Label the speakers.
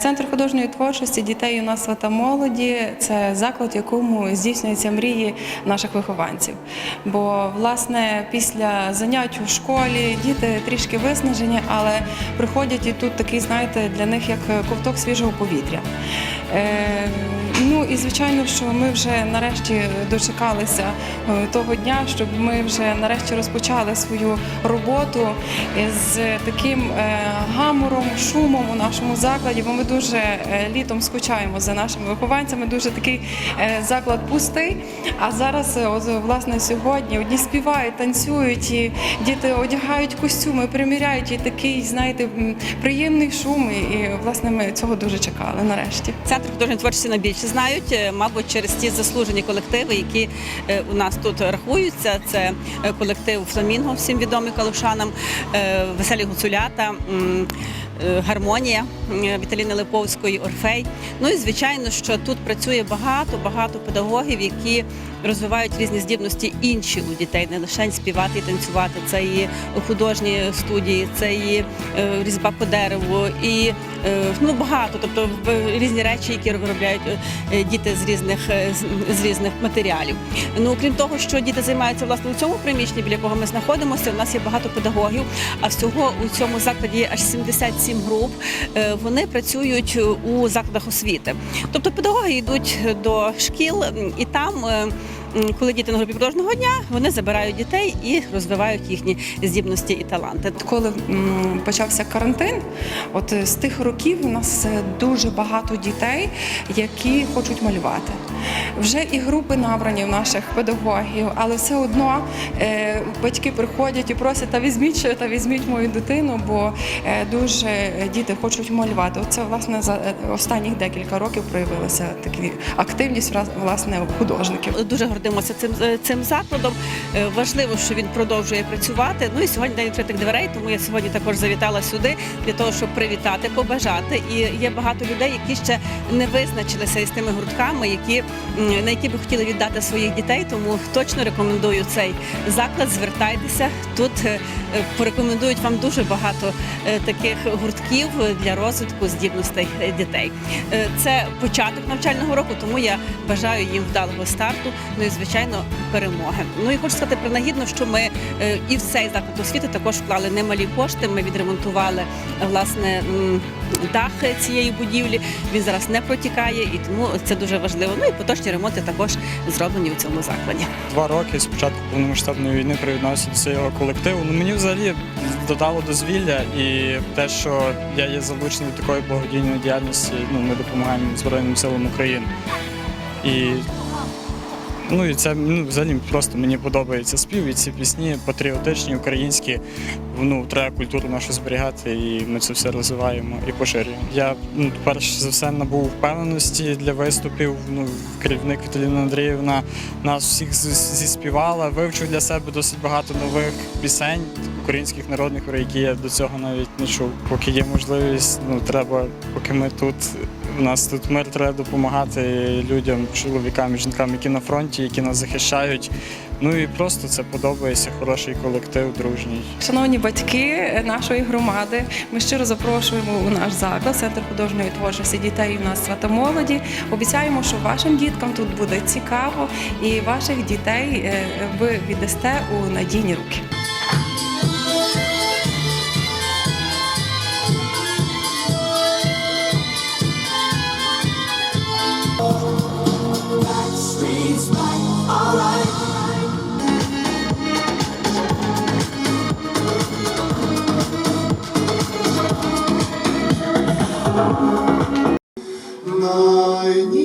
Speaker 1: Центр художньої творчості дітей юнацтва та молоді це заклад, в якому здійснюються мрії наших вихованців. Бо власне після занять у школі діти трішки виснажені, але приходять і тут такий, знаєте, для них як ковток свіжого повітря. Е, ну і звичайно, що ми вже нарешті дочекалися е, того дня, щоб ми вже нарешті розпочали свою роботу з таким е, гамором, шумом у нашому закладі. Бо ми дуже літом скучаємо за нашими вихованцями. Дуже такий заклад пустий. А зараз, власне, сьогодні одні співають, танцюють, і діти одягають костюми, приміряють і такий, знаєте, приємний шум. І власне ми цього дуже чекали нарешті.
Speaker 2: Центр художньої творчості найбільше знають, е, мабуть, через ті заслужені колективи, які е, у нас тут рахуються. Це е, колектив Фламінго, всім відомий калушанам, веселі гуцулята. Е, Гармонія Віталіни Липовської, Орфей. Ну і звичайно, що тут працює багато багато педагогів, які розвивають різні здібності інші у дітей, не лише співати і танцювати. Це і художні студії, це і е, різьба по дереву, і е, ну багато, тобто різні речі, які виробляють е, діти з різних е, з різних матеріалів. Ну крім того, що діти займаються власне у цьому приміщенні, біля якого ми знаходимося. У нас є багато педагогів. А всього у цьому закладі є аж 77 груп. Е, Вони працюють у закладах освіти. Тобто педагоги йдуть до шкіл і там. Коли діти на групі художнього дня, вони забирають дітей і розвивають їхні здібності і таланти.
Speaker 1: Коли почався карантин, от е, з тих років у нас е, дуже багато дітей, які хочуть малювати. Вже і групи набрані в наших педагогів, але все одно е, батьки приходять і просять, та візьміть ще, та візьміть мою дитину, бо дуже діти хочуть малювати. Оце власне за останніх декілька років проявилася така активність власне художників.
Speaker 2: Дуже гордимося цим е, цим закладом. Е, Важливо, що він продовжує працювати. Ну і сьогодні день відкритих дверей, тому я сьогодні також завітала сюди для того, щоб привітати, побажати. І є багато людей, які ще не визначилися із тими гуртками, які на які би хотіли віддати своїх дітей. Тому точно рекомендую цей заклад. Звертайтеся тут. е, Порекомендують вам дуже багато таких гуртків для розвитку здібностей дітей. Це початок навчального року, тому я бажаю їм вдалого старту. Ну і звичайно перемоги. Ну і хочу сказати принагідно, що ми е, і в цей заклад освіти також вклали немалі кошти. Ми відремонтували власне дах цієї будівлі. Він зараз не протікає, і тому це дуже важливо. Ну і поточні ремонти також зроблені у цьому закладі.
Speaker 3: Два роки з початку повномасштабної війни приєднався до цього колективу. Ну мені взагалі додало дозвілля і те, що я є залучений до такої благодійної діяльності. Ну ми допомагаємо Збройним силам України. І ну і це ну, взагалі просто мені подобається спів і ці пісні патріотичні, українські. Ну треба культуру нашу зберігати, і ми це все розвиваємо і поширюємо. Я ну, перш за все набув впевненості для виступів. Ну керівник Віталіна Андріївна нас всіх зіспівала, вивчив для себе досить багато нових пісень українських народних, про які я до цього навіть не чув. Поки є можливість, ну треба, поки ми тут. У нас тут мир треба допомагати людям, чоловікам і жінкам, які на фронті, які нас захищають. Ну і просто це подобається. Хороший колектив, дружній.
Speaker 1: Шановні батьки нашої громади, ми щиро запрошуємо у наш заклад, центр художньої творчості дітей, юнацтва та молоді. Обіцяємо, що вашим діткам тут буде цікаво, і ваших дітей е, ви віддасте у надійні руки.
Speaker 4: I.